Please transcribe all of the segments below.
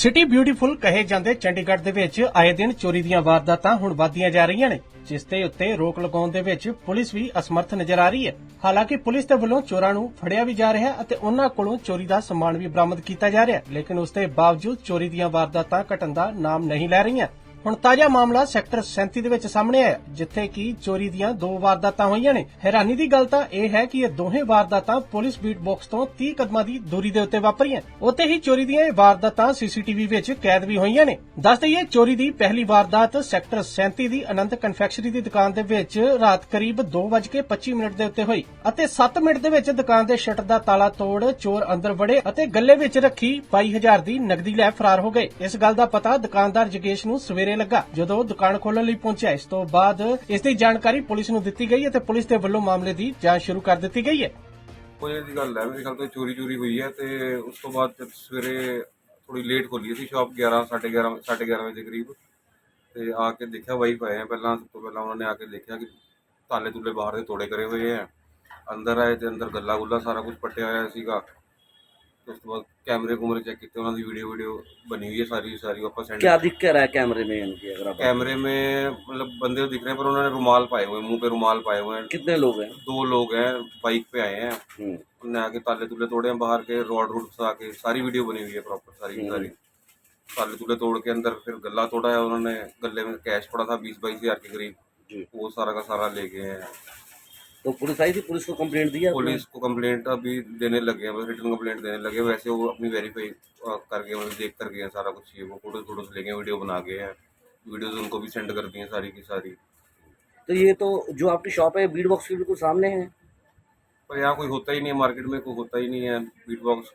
City beautiful ਕਹੇ ਜਾਂਦੇ ਚੰਡੀਗੜ੍ਹ ਦੇ ਵਿੱਚ ਆਏ ਦਿਨ ਚੋਰੀ ਦੀਆਂ ਵਾਰਦਾਤਾਂ ਹੁਣ ਵਧਦੀਆਂ ਜਾ ਰਹੀਆਂ ਨੇ, ਜਿਸ ਤੇ ਉੱਤੇ ਰੋਕ ਲਗਾਉਣ ਦੇ ਵਿੱਚ ਪੁਲਿਸ ਵੀ ਅਸਮਰਥ ਨਜ਼ਰ ਆ ਰਹੀ ਹੈ। ਹਾਲਾਂਕਿ ਪੁਲਿਸ ਦੇ ਵੱਲੋਂ ਚੋਰਾਂ ਨੂੰ ਫੜਿਆ ਵੀ ਜਾ ਰਿਹਾ ਅਤੇ ਉਹਨਾਂ ਕੋਲੋਂ ਚੋਰੀ ਦਾ ਸਮਾਨ ਵੀ ਬਰਾਮਦ ਕੀਤਾ ਜਾ ਰਿਹਾ ਲੇਕਿਨ ਉਸ ਦੇ ਬਾਵਜੂਦ ਚੋਰੀ ਦੀਆਂ ਵਾਰਦਾਤਾਂ ਘਟਣ ਦਾ ਨਾਮ ਨਹੀਂ ਲੈ ਰਹੀਆਂ। ਹੁਣ ਤਾਜ਼ਾ ਮਾਮਲਾ ਸੈਕਟਰ 37 ਦੇ ਵਿੱਚ ਸਾਹਮਣੇ ਆਇਆ ਜਿੱਥੇ ਕਿ ਚੋਰੀ ਦੀਆਂ ਦੋ ਵਾਰਦਾਤਾਂ ਹੋਈਆਂ ਨੇ। ਹੈਰਾਨੀ ਦੀ ਗੱਲ ਤਾਂ ਇਹ ਹੈ ਕਿ ਇਹ ਦੋਹੇ ਵਾਰਦਾਤਾਂ ਪੁਲਿਸ ਬੀਟ ਬਾਕਸ ਤੋਂ 30 ਕਦਮਾਂ ਦੀ ਦੂਰੀ ਦੇ ਉੱਤੇ ਵਾਪਰੀਆਂ ਉੱਥੇ ਹੀ ਚੋਰੀ ਦੀਆਂ ਇਹ ਵਾਰਦਾਤਾਂ ਸੀਸੀਟੀਵੀ ਵਿੱਚ ਕੈਦ ਵੀ ਹੋਈਆਂ ਨੇ। ਦੱਸ ਦਈਏ, ਚੋਰੀ ਦੀ ਪਹਿਲੀ ਵਾਰਦਾਤ ਸੈਕਟਰ 37 ਦੀ ਅਨੰਤ ਕਨਫੈਕਸ਼ਨਰੀ ਦੀ ਦੁਕਾਨ ਦੇ ਵਿੱਚ ਰਾਤ ਕਰੀਬ 2:25 ਮਿੰਟ ਦੇ ਉੱਤੇ ਹੋਈ ਅਤੇ 7 ਮਿੰਟ ਦੇ ਵਿੱਚ ਦੁਕਾਨ ਦੇ ਸ਼ਟਰ ਦਾ ਤਾਲਾ ਤੋੜ ਚੋਰ ਅੰਦਰ ਵੜੇ ਅਤੇ ਗੱਲੇ ਵਿੱਚ ਰੱਖੀ 22000 ਦੀ ਨਕਦੀ ਲੈ ਫਰਾਰ ਹੋ ਗਏ। ਇਸ ਗੱਲ ਦਾ ਪਤਾ ਦੁਕਾਨਦਾਰ ਜਗੇਸ਼ ਨੂੰ ਸਵੇਰੇ ਲੱਗਾ। ਜਦੋਂ ਦੁਕਾਨ ਖੋਲ੍ਹਣ ਲਈ ਪਹੁੰਚਿਆ, ਇਸ ਤੋਂ ਬਾਅਦ ਇਸ ਦੀ ਜਾਣਕਾਰੀ ਪੁਲਿਸ ਨੂੰ ਦਿੱਤੀ ਗਈ ਅਤੇ ਪੁਲਿਸ ਦੇ ਵੱਲੋਂ ਮਾਮਲੇ ਦੀ ਜਾਂਚ ਸ਼ੁਰੂ ਕਰ ਦਿੱਤੀ ਗਈ ਹੈ। ਕੋਈ ਦੀ ਗੱਲ ਹੈ? ਮੇਰੇ ਖਿਆਲ ਤੋਂ ਚੋਰੀ ਚੋਰੀ ਹੋਈ ਹੈ ਤੇ ਉਸ ਤੋਂ ਬਾਅਦ ਜਦ ਸਵੇਰੇ ਥੋੜੀ ਲੇਟ ਖੋਲੀ ਸੀ ਸ਼ਾਪ 11 11:30 11:30 ਵਜੇ ਕਰੀਬ। ਤੇ ਆ ਕੇ ਦੇਖਿਆ ਵਾਈਫ ਆਏ ਆ ਪਹਿਲਾਂ, ਸਭ ਤੋਂ ਪਹਿਲਾਂ ਉਹਨਾਂ ਨੇ ਆ ਕੇ ਦੇਖਿਆ ਕਿ ਤਾਲੇ ਤੁਲੇ ਬਾਹਰ ਦੇ ਤੋੜੇ ਕਰੇ ਹੋਏ ਆ। ਅੰਦਰ ਆਏ ਤੇ ਅੰਦਰ ਗੱਲਾ ਗੁੱਲਾ ਸਾਰਾ ਕੁਝ ਪੱਟਿਆ ਹੋਇਆ ਸੀਗਾ। ਉਸ ਤੋਂ ਬਾਅਦ ਕੈਮਰੇ ਕੁਮਰੇ ਚੈੱਕ ਕੀਤੇ ਉਹਨਾਂ ਦੀ ਵੀਡੀਓ ਵੀਡੀਓ ਬਣੀ हुई है सारी सारी वो आपको सेंड क्या दिख क्या रहा है कैमरे में इनके अगर आप कैमरे में मतलब बंदे तो दिख रहे हैं पर उन्होंने रुमाल पाए हुए हैं मुंह पे रुमाल पाए हुए हैं कितने लोग हैं दो लोग हैं बाइक पे आए हैं हम्म, उन्होंने आके ताले तुले तोड़े हैं बाहर के रॉड रूड फंसा के सारी वीडियो बनी हुई है प्रॉपर सारी की सारी ताले तुले तोड़ के अंदर फिर गला तोड़ा है उन्होंने गले में कैश पड़ा था बीस बाईस हजार के जी। करीब वो सारा का सारा ले गए हैं तो पुलिस आई थी पुलिस को कंप्लेंट दिया आपने? पुलिस को कंप्लेंट अभी देने लगे हैं रिटर्न कंप्लेंट देने लगे हैं। वैसे वो अपनी वेरीफाई करके मतलब देख कर गए हैं सारा कुछ ये वो फोटोज फोटोज ले गए वीडियो बना गए हैं वीडियोज उनको भी सेंड कर दी हैं सारी की सारी तो ये तो जो आपकी शॉप है बीट बॉक्स के बिल्कुल सामने है पर यहाँ कोई होता ही नहीं है मार्केट में कोई होता ही नहीं है बीट बॉक्स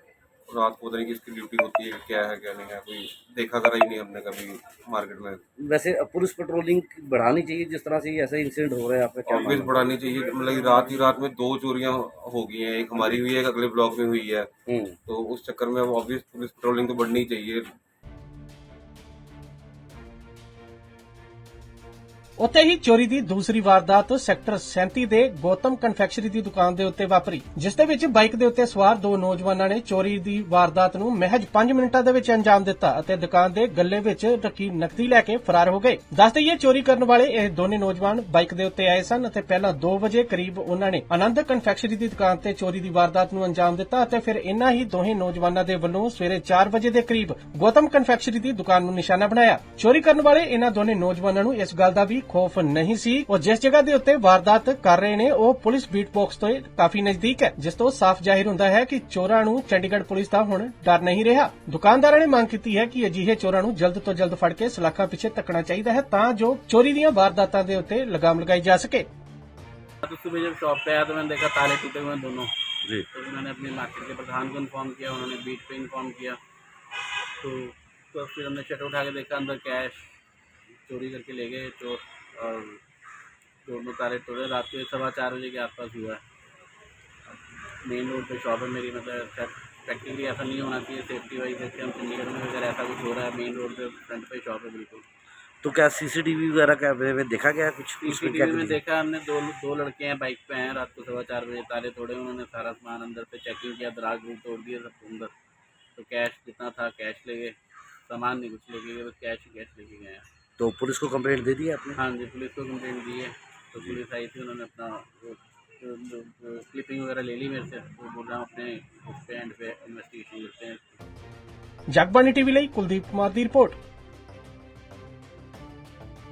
रात को पता नहीं किसकी ड्यूटी होती है क्या है क्या नहीं है कोई देखा करा ही नहीं हमने कभी मार्केट में। वैसे पुलिस पेट्रोलिंग बढ़ानी चाहिए जिस तरह से ऐसे इंसिडेंट हो रहा है आपका क्या ऑब्वियस बढ़ानी चाहिए मतलब रात ही रात में दो चोरियाँ हो गई हैं एक हमारी हुई है एक अगले ब्लॉक में हुई है। हम्म, तो उस चक्कर में ऑब्वियस पुलिस पेट्रोलिंग तो बढ़नी चाहिए। ਉੱਥੇ ਹੀ ਚੋਰੀ ਦੀ ਦੂਸਰੀ ਵਾਰਦਾਤ ਸੈਕਟਰ 37 ਦੇ ਗੋਤਮ ਕਨਫੈਕਸ਼ਨਰੀ ਦੀ ਦੁਕਾਨ ਦੇ ਉੱਤੇ ਵਾਪਰੀ, ਜਿਸ ਦੇ ਵਿੱਚ ਬਾਈਕ ਦੇ ਉੱਤੇ ਸਵਾਰ ਦੋ ਨੌਜਵਾਨਾਂ ਨੇ ਚੋਰੀ ਦੀ ਵਾਰਦਾਤ ਨੂੰ ਮਹਿਜ 5 ਮਿੰਟਾਂ ਦੇ ਵਿੱਚ ਅੰਜਾਮ ਦਿੱਤਾ ਅਤੇ ਦੁਕਾਨ ਦੇ ਗੱਲੇ ਵਿੱਚ ਰੱਖੀ ਨਕਦੀ ਲੈ ਕੇ ਫਰਾਰ ਹੋ ਗਏ। ਦੱਸ ਦਈਏ ਚੋਰੀ ਕਰਨ ਵਾਲੇ ਇਹ ਦੋਨੇ ਨੌਜਵਾਨ ਬਾਈਕ ਦੇ ਉੱਤੇ ਆਏ ਸਨ ਅਤੇ ਪਹਿਲਾਂ 2 ਵਜੇ ਕਰੀਬ ਉਹਨਾਂ ਨੇ ਆਨੰਦ ਕਨਫੈਕਸ਼ਨਰੀ ਦੀ ਦੁਕਾਨ ਤੇ ਚੋਰੀ ਦੀ ਵਾਰਦਾਤ ਨੂੰ ਅੰਜਾਮ ਦਿੱਤਾ ਅਤੇ ਫਿਰ ਇਨ੍ਹਾਂ ਹੀ ਦੋਹੇ ਨੌਜਵਾਨਾਂ ਦੇ ਵੱਲੋਂ ਸਵੇਰੇ 4 ਵਜੇ ਦੇ ਕਰੀਬ ਗੌਤਮ ਕਨਫੈਕਸ਼ਨਰੀ ਦੀ ਦੁਕਾਨ ਨੂੰ ਨਿਸ਼ਾਨਾ ਬਣਾਇਆ। ਚੋਰੀ ਕਰਨ ਵਾਲੇ ਇਨ੍ਹਾਂ ਦੋਨੇ ਨੌਜਵਾਨਾਂ ਨੂੰ ਇਸ ਗੱਲ ਦਾ ਵੀ ਖੌਫ ਨਹੀਂ ਸੀ ਉਹ ਜਿਸ ਜਗ੍ਹਾ ਦੇ ਉੱਤੇ ਵਾਰਦਾਤ ਕਰ ਰਹੇ ਨੇ ਉਹ ਪੁਲਿਸ ਬੀਟ ਬਾਕਸ ਤੋਂ ਕਾਫੀ ਨਜ਼ਦੀਕ ਹੈ ਜਿਸ ਤੋਂ ਸਾਫ਼ ਜ਼ਾਹਿਰ ਹੁੰਦਾ ਹੈ ਕਿ ਚੋਰਾਂ ਨੂੰ ਚੰਡੀਗੜ੍ਹ ਪੁਲਿਸ ਦਾ ਹੁਣ ਡਰ ਨਹੀਂ ਰਿਹਾ ਦੁਕਾਨਦਾਰਾਂ ਨੇ ਮੰਗ ਕੀਤੀ ਹੈ ਕਿ ਅਜਿਹੇ ਚੋਰਾਂ ਨੂੰ ਜਲਦ ਤੋਂ ਜਲਦ ਫੜ ਕੇ ਸਲਾਖਾਂ ਪਿੱਛੇ ਤੱਕਣਾ ਚਾਹੀਦਾ ਹੈ ਤਾਂ ਜੋ ਚੋਰੀ ਦੀਆਂ ਵਾਰਦਾਤਾਂ ਦੇ ਉੱਤੇ ਲਗਾਮ ਲਗਾਈ ਜਾ ਸਕੇ तो सुबह जब शॉप पे आया तो मैंने देखा ताले टूटे हुए हैं दोनों जी तो मैंने अपने मार्केट के प्रधान को इन्फॉर्म किया उन्होंने बीट पे इन्फॉर्म किया तो तो फिर हमने शटर उठा के देखा अंदर कैश चोरी करके ले गए और दोनों तारे तोड़े रात के सवा चार बजे के आसपास हुआ है। मेन रोड पे शॉप है मेरी मतलब प्रैक्टिकली ऐसा नहीं होना चाहिए सेफ्टी वाइज जैसे हम चंडीगढ़ में अगर ऐसा कुछ हो रहा है मेन रोड पे फ्रंट पे शॉप है बिल्कुल। तो क्या सीसीटीवी वगैरह कैमरे में देखा गया कुछ? सीसीटीवी में देखा हमने दो दो लड़के हैं बाइक पे हैं रात को सवा चार बजे तारे तोड़े उन्होंने सारा सामान अंदर से चेकिंग किया दराज भी तोड़ दिए सब अंदर तो कैश जितना था कैश ले गए। सामान नहीं कुछ लेके गए बस कैश ही कैश लेके गए हैं। तो पुलिस को कंप्लेंट दे दी आपने? हाँ जी पुलिस को कंप्लेंट दी है। तो पुलिस आई थी उन्होंने अपना क्लिपिंग वगैरह ले ली मेरे से। तो बोल रहा हूँ अपने उस पे इन्वेस्टिगेशन करते हैं। जागबानी टीवी लाई कुलदीप कुमार की रिपोर्ट।